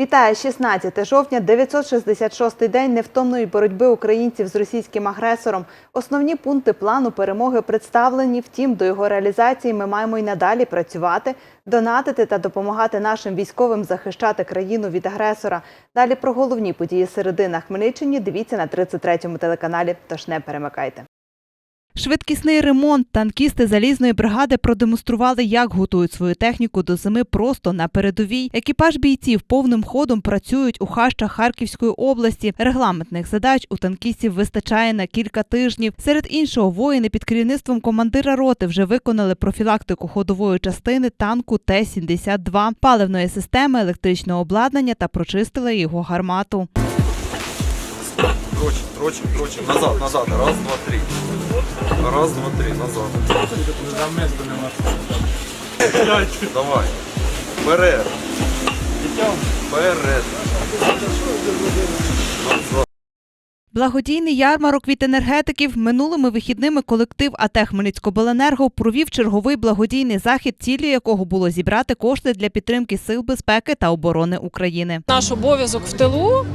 Вітаю 16 жовтня, 966-й день невтомної боротьби українців з російським агресором. Основні пункти плану перемоги представлені. Втім, до його реалізації ми маємо й надалі працювати, донатити та допомагати нашим військовим захищати країну від агресора. Далі про головні події середи на Хмельниччині. Дивіться на 33-му телеканалі. Тож не перемикайте. Швидкісний ремонт танкісти залізної бригади продемонстрували, як готують свою техніку до зими просто на передовій. Екіпаж бійців повним ходом працюють у хащах Харківської області. Регламентних задач у танкістів вистачає на кілька тижнів. Серед іншого, воїни під керівництвом командира роти вже виконали профілактику ходової частини танку Т-72, паливної системи, електричного обладнання та прочистили його гармату. Трочим, трочим, трочим. Назад, назад. Раз, два, три. Раз, два, три. Назад. Давай. Вперед. Вперед. Назад. Благодійний ярмарок від енергетиків минулими вихідними колектив АТ Хмельницькобленерго провів черговий благодійний захід, цілі якого було зібрати кошти для підтримки сил безпеки та оборони України. Наш обов'язок в тилу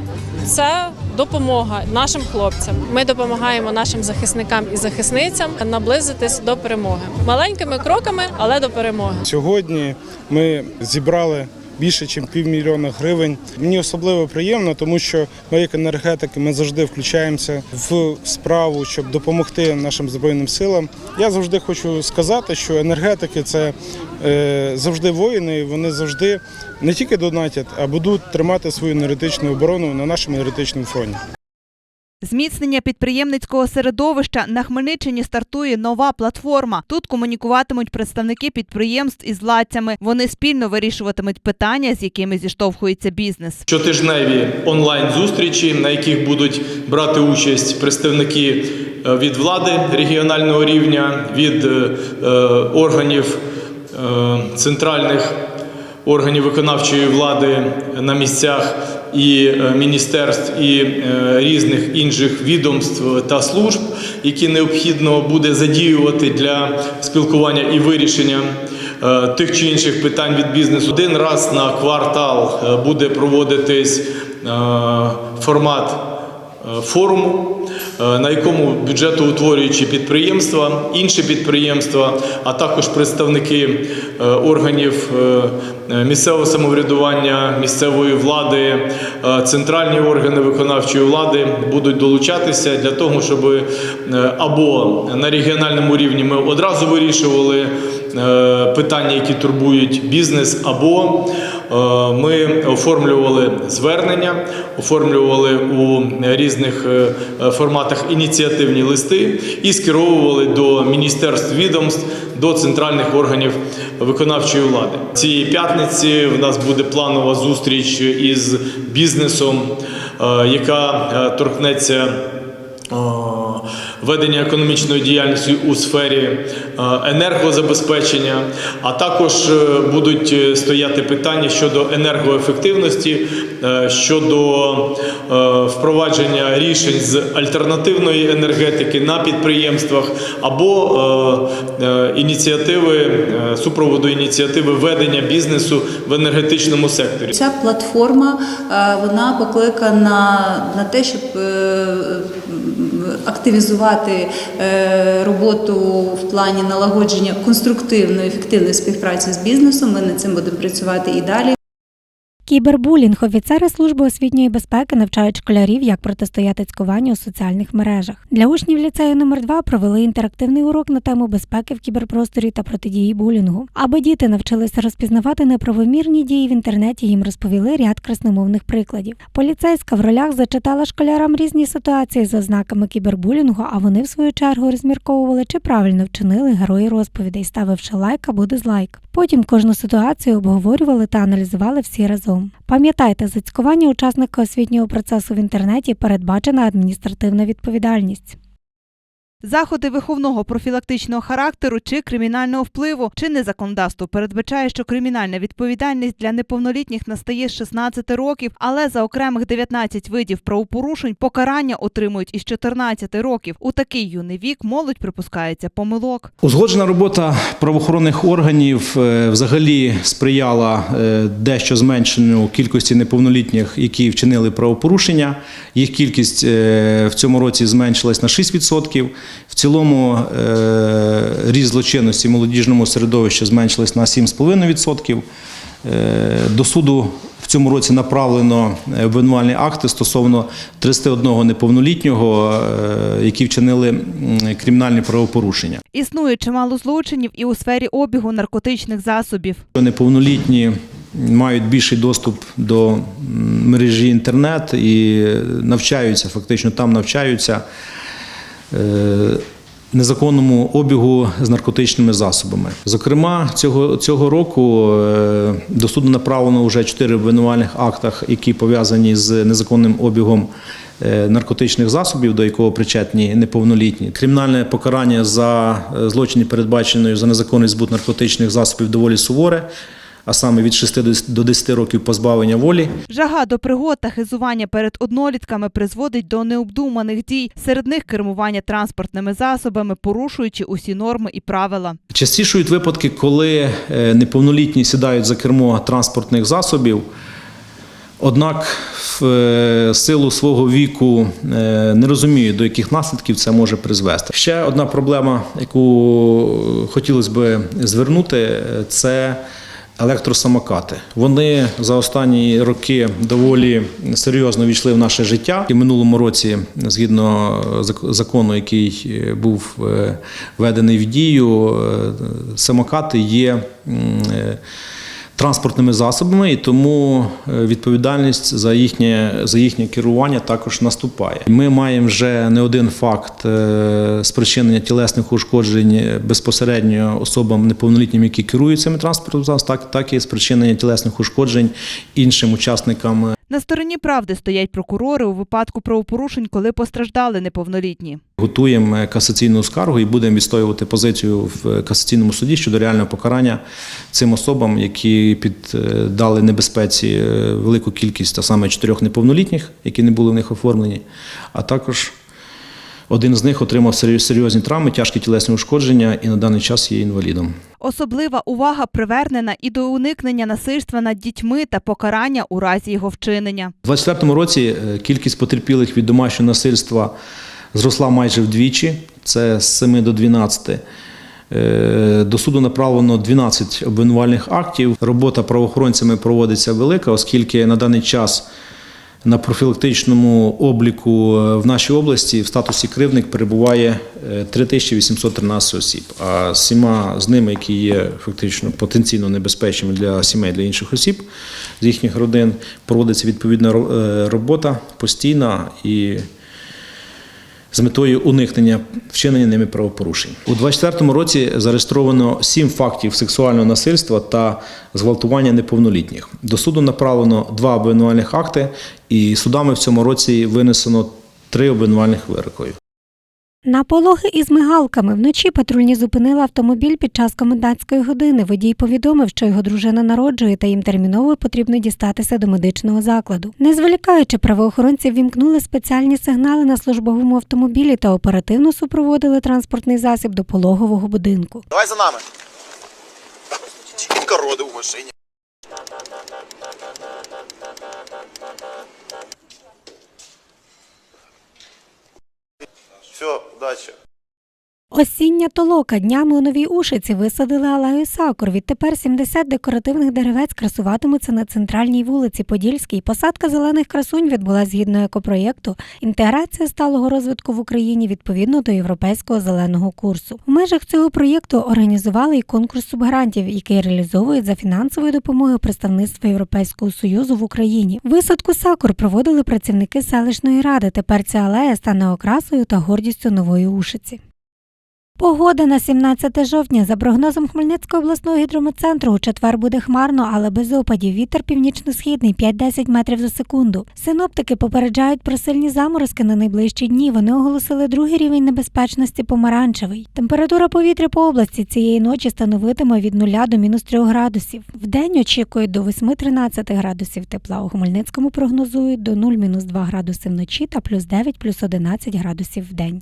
це допомога нашим хлопцям. Ми допомагаємо нашим захисникам і захисницям наблизитись до перемоги маленькими кроками, але до перемоги. Сьогодні ми зібрали більше, ніж півмільйона гривень. Мені особливо приємно, тому що ми, як енергетики, ми завжди включаємося в справу, щоб допомогти нашим збройним силам. Я завжди хочу сказати, що енергетики це е, завжди воїни. Вони завжди не тільки донатять, а будуть тримати свою енергетичну оборону на нашому енергетичному фронті. Зміцнення підприємницького середовища на Хмельниччині стартує нова платформа. Тут комунікуватимуть представники підприємств із владцями. Вони спільно вирішуватимуть питання, з якими зіштовхується бізнес. щотижневі онлайн-зустрічі, на яких будуть брати участь представники е, від влади регіонального рівня, від е, е, органів центральних органів виконавчої влади на місцях і е, міністерств і е, різних інших відомств та служб, які необхідно буде задіювати для спілкування і вирішення е, тих чи інших питань від бізнесу. Один раз на квартал буде проводитись формат форуму, на якому бюджетоутворюючі підприємства, інші підприємства, а також представники е, органів е, е, місцевого самоврядування, місцевої влади, е, центральні органи виконавчої влади будуть долучатися для того, щоб е, або на регіональному рівні ми одразу вирішували е, питання, які турбують бізнес, або е, ми оформлювали звернення, оформлювали у різних е, е, форматах ініціативні листи і скеровували до міністерств відомств, до центральних органів виконавчої влади. Цієї п'ятниці в нас буде планова зустріч із бізнесом, е, яка е, торкнеться. Е, Ведення економічної діяльності у сфері е, енергозабезпечення, а також е, будуть стояти питання щодо енергоефективності, щодо впровадження рішень з альтернативної енергетики на підприємствах або ініціативи супроводу ініціативи ведення бізнесу в енергетичному секторі. Ця платформа вона покликана на те, щоб активізувати е, роботу в плані налагодження конструктивної ефективної співпраці з бізнесом. Ми над цим будемо працювати і далі. Кібербулінг офіцери служби освітньої безпеки навчають школярів, як протистояти цькуванню у соціальних мережах. Для учнів ліцею номер 2 провели інтерактивний урок на тему безпеки в кіберпросторі та протидії булінгу. Аби діти навчилися розпізнавати неправомірні дії в інтернеті, їм розповіли ряд красномовних прикладів. Поліцейська в ролях зачитала школярам різні ситуації з ознаками кібербулінгу, а вони в свою чергу розмірковували, чи правильно вчинили герої розповідей, ставивши лайк або дизлайк. Потім кожну ситуацію обговорювали та аналізували всі разом. Пам'ятайте, за цькування учасника освітнього процесу в інтернеті передбачена адміністративна відповідальність. Заходи виховного профілактичного характеру чи кримінального впливу. Чинне законодавство передбачає, що кримінальна відповідальність для неповнолітніх настає з 16 років, але за окремих 19 видів правопорушень покарання отримують із 14 років. У такий юний вік молодь припускається помилок. Узгоджена робота правоохоронних органів е, взагалі сприяла е, дещо зменшенню кількості неповнолітніх, які вчинили правопорушення. Їх кількість е, в цьому році зменшилась на 6%. В цілому е, ріст злочинності в молодіжному середовищі зменшилась на 7,5%. Е, До суду в цьому році направлено е, обвинувальні акти стосовно 31 неповнолітнього, які вчинили кримінальні правопорушення. Існує чимало злочинів і у сфері обігу наркотичних засобів. Неповнолітні мають більший доступ до мережі інтернет і навчаються, фактично там навчаються незаконному обігу з наркотичними засобами. Зокрема, цього, цього року е, до суду направлено вже чотири обвинувальних актах, які пов'язані з незаконним обігом е, наркотичних засобів, до якого причетні неповнолітні. Кримінальне покарання за е, злочини, передбаченою за незаконний збут наркотичних засобів, доволі суворе, а саме від 6 до 10 років позбавлення волі. Жага до пригод та хизування перед однолітками призводить до необдуманих дій. Серед них кермування транспортними засобами, порушуючи усі норми і правила. Частішують випадки, коли е, неповнолітні сідають за кермо транспортних засобів, однак в е, силу свого віку е, не розуміють, до яких наслідків це може призвести. Ще одна проблема, яку хотілося б звернути, це електросамокати. Вони за останні роки доволі серйозно війшли в наше життя. І в минулому році, згідно закону, який е, був е, введений в дію, е, самокати є транспортними засобами, і тому е, відповідальність за їхнє, за їхнє керування також наступає. Ми маємо вже не один факт е, спричинення тілесних ушкоджень безпосередньо особам неповнолітнім, які керують цими транспортними так, так і спричинення тілесних ушкоджень іншим учасникам На стороні правди стоять прокурори у випадку правопорушень, коли постраждали неповнолітні. Готуємо е, касаційну скаргу і будемо відстоювати позицію в касаційному суді щодо реального покарання цим особам, які піддали небезпеці е, велику кількість, а саме чотирьох неповнолітніх, які не були в них оформлені, а також один з них отримав серйозні травми, тяжкі тілесні ушкодження і на даний час є інвалідом. Особлива увага привернена і до уникнення насильства над дітьми та покарання у разі його вчинення. У 2024 році е, кількість потерпілих від домашнього насильства зросла майже вдвічі, це з 7 до 12. Е, До суду направлено 12 обвинувальних актів. Робота правоохоронцями проводиться велика, оскільки на даний час на профілактичному обліку е, в нашій області в статусі кривник перебуває е, 3813 осіб. А сіма з ними, які є фактично потенційно небезпечними для сімей, для інших осіб, з їхніх родин, проводиться відповідна е, робота постійна і з метою уникнення вчинення ними правопорушень. У 2024 році зареєстровано сім фактів сексуального насильства та зґвалтування неповнолітніх. До суду направлено два обвинувальних акти, і судами в цьому році винесено три обвинувальних вироки. На пологи із мигалками вночі патрульні зупинили автомобіль під час комендантської години. Водій повідомив, що його дружина народжує та їм терміново потрібно дістатися до медичного закладу. Не зволікаючи, правоохоронці ввімкнули спеціальні сигнали на службовому автомобілі та оперативно супроводили транспортний засіб до пологового будинку. Давай за нами. Тільки роди у машині. Осіння толока днями у новій ушиці висадили алею сакур. Відтепер 70 декоративних деревець красуватимуться на центральній вулиці Подільській. Посадка зелених красунь відбулася згідно екопроєкту Інтеграція сталого розвитку в Україні відповідно до європейського зеленого курсу. У межах цього проєкту організували і конкурс субгрантів, який реалізовують за фінансової допомоги представництва Європейського союзу в Україні. Висадку сакур проводили працівники селищної ради. Тепер ця алея стане окрасою та гордістю нової ушиці. Погода на 17 жовтня. За прогнозом Хмельницького обласного гідрометцентру у четвер буде хмарно, але без опадів. Вітер північно-східний 5-10 метрів за секунду. Синоптики попереджають про сильні заморозки на найближчі дні. Вони оголосили другий рівень небезпечності помаранчевий. Температура повітря по області цієї ночі становитиме від 0 до мінус 3 градусів. Вдень очікують до 8-13 градусів тепла. У Хмельницькому прогнозують до 0-2 градуси вночі та плюс 9 плюс 11 градусів вдень.